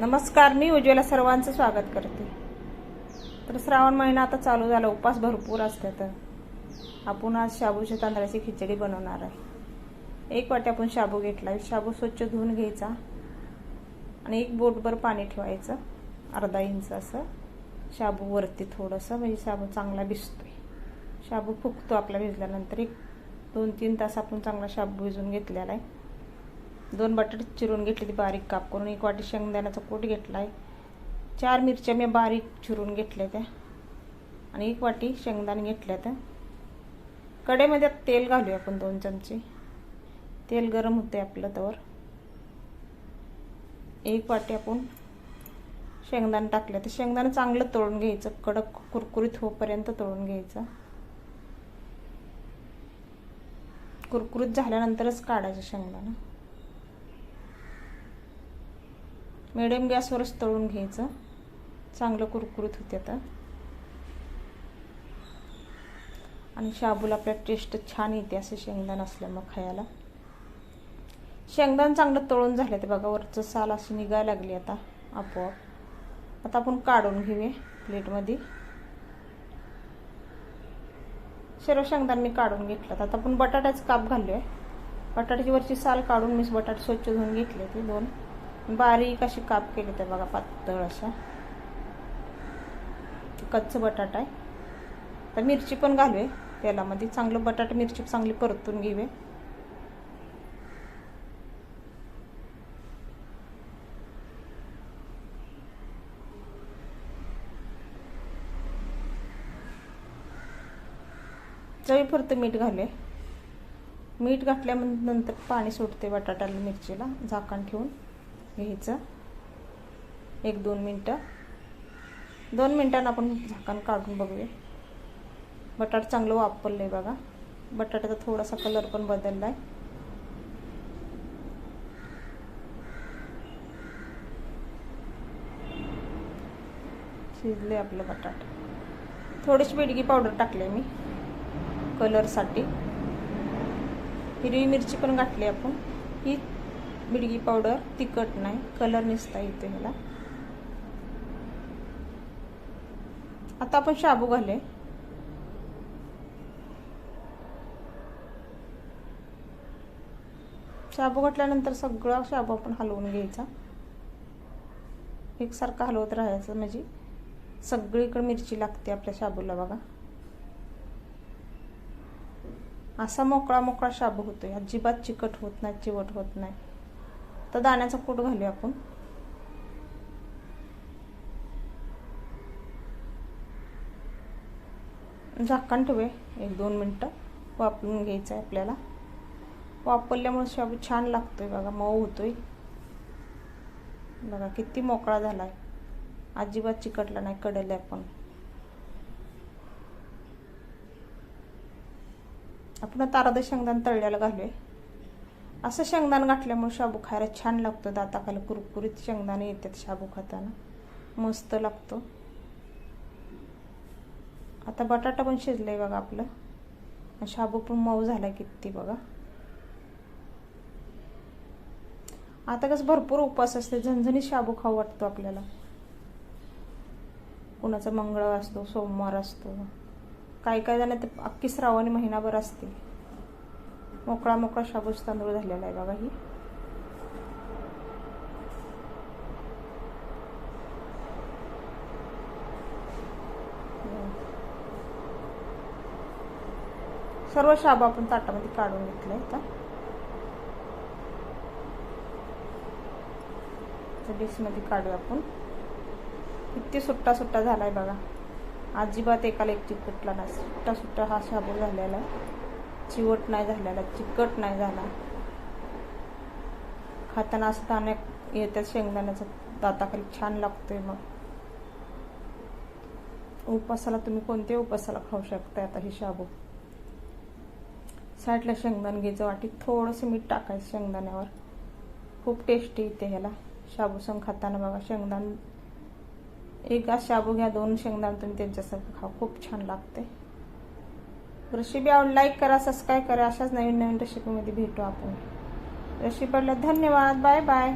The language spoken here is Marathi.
नमस्कार मी उज्ज्वला सर्वांचं स्वागत करते. तर श्रावण महिना आता चालू झाला उपास भरपूर असतात आपण आज शाबूच्या तांदळाची खिचडी बनवणार आहे. एक वाटी आपण शाबू घेतला शाबू स्वच्छ धुवून घ्यायचा आणि एक बोटभर पाणी ठेवायचं अर्धा इंच असं. शाबू वरती थोडंसं म्हणजे शाबू चांगला भिजतोय. शाबू फुगतो आपला भिजल्यानंतर. एक दोन तीन तास आपण चांगला शाबू भिजून घेतलेला आहे. दोन बटाटे चिरून घेतले ती बारीक काप करून. एक वाटी शेंगदाण्याचा कूट घेतला आहे चार मिरच्या मी बारीक चिरून घेतल्या त्या. आणि एक वाटी शेंगदाणे घेतल्या त्या. कडेमध्ये तेल घालूया आपण दोन चमचे. तेल गरम होते आपलं तर एक वाटी आपण शेंगदाणे टाकले. तर शेंगदाणे चांगलं तळून घ्यायचं. कडक कुरकुरीत होपर्यंत तळून घ्यायचं. कुरकुरीत झाल्यानंतरच काढायचं शेंगदाणं. मिडियम गॅसवरच तळून घ्यायचं. चांगलं कुरकुरीत होते आता. आणि शाबूला आपल्या टेस्ट छान येते असं शेंगदाण असल्यामुळं खायला. शेंगदाण चांगलं तळून झालं ते बघा वरचं साल अशी निघायला लागली आता आपोआप. आता आपण काढून घेऊया प्लेटमध्ये. सर्व शेंगदाण मी काढून घेतलं आता. आपण बटाट्याचं काप घालूया. बटाट्याची वरची साल काढून मी बटाटे स्वच्छ धुवून घेतले ते दोन. बारीक अशी काप केली तर बघा पातळ अशा. कच्च बटाटा आहे. तर मिरची पण घालवे तेलामध्ये चांगलं बटाटा मिरची चांगली परतून घेऊया. चवीपुरतं मीठ घालूया. मीठ घातल्यानंतर पाणी सुटते बटाट्याला मिरचीला झाकण ठेवून. घ्यायचं. एक दोन मिनटं. दोन मिनटानं आपण झाकण काढून बघूया. बटाट चांगलं वापरलं आहे बघा. बटाट्याचा थोडासा कलर पण बदलला आहे शिजले आपलं बटाट. थोडीशी बेडगी पावडर टाकले मी कलरसाठी हिरवी मिरची पण घातली आपण. ही मिरगी पावडर तिखट नाही. कलर निसता येते ह्याला. आता आपण शाबू घाले शाबू घातल्यानंतर सगळा शाबू आपण हलवून घ्यायचा. एकसारखा हलवत राहायचं. म्हणजे सगळीकडे मिरची लागते आपल्या शाबूला बघा. असा मोकळा मोकळा शाबू होतोय. अजिबात चिकट होत नाही चिवट होत नाही. तर दाण्याचा कूट घालूया आपण. झाकण ठेवूया एक दोन मिनटं. वापरून घ्यायचं आहे आपल्याला. वापरल्यामुळे शाबू छान लागतोय बघा मऊ होतोय. बघा किती मोकळा झाला आहे अजिबात चिकटला नाही कडले आपण आपण आता अर्ध शेंगदाण तळल्याला घालूया. असं शेंगदाण घातल्यामुळे शाबू खायला छान लागतो. दाताखाली कुरकुरीत शेंगदाणे येतात शाबू खाताना. मस्त लागतो. आता बटाटा पण शिजलाय बघा आपलं. शाबू पण मऊ झाला किती बघा. आता कसं भरपूर उपवास असते. झणझणीत शाबू खाऊ वाटतो आपल्याला. कुणाचा मंगळवार असतो सोमवार असतो. काही काही जण ते अख्खी श्रावणी महिनाभर असते. मोकळा मोकळा शाबूस तांदूळ झालेला आहे बघा ही. सर्व शाबू आपण ताटामध्ये काढून घेतले आता डिशमध्ये काढूया आपण. किती सुट्टा सुट्टा झालाय बघा. अजिबात एकाला एक चिकटला नाही. सुट्टा सुट्टा हा शाबू झालेला आहे. चिवट नाही झालेला चिकट नाही झाला. खाताना असं दाणे येतात शेंगदाण्याचं दाताखाली छान लागतोय मग. उपासाला तुम्ही कोणत्याही उपासाला खाऊ शकता आता ही शाबू? साईडला शेंगदाण घ्यायचं वाटीत थोडंसं मीठ टाकायचं शेंगदाण्यावर. खूप टेस्टी येते ह्याला. शाबू संग खाताना बघा शेंगदाण. एक घास शाबू घ्या दोन शेंगदाण तुम्ही त्यांच्यासारखं खा खूप छान लागते रेसिपी आवड लाईक करा सबस्क्राईब करा. अशाच नवीन नवीन रेसिपीमध्ये भेटू आपण. रेसिपीला धन्यवाद. Bye bye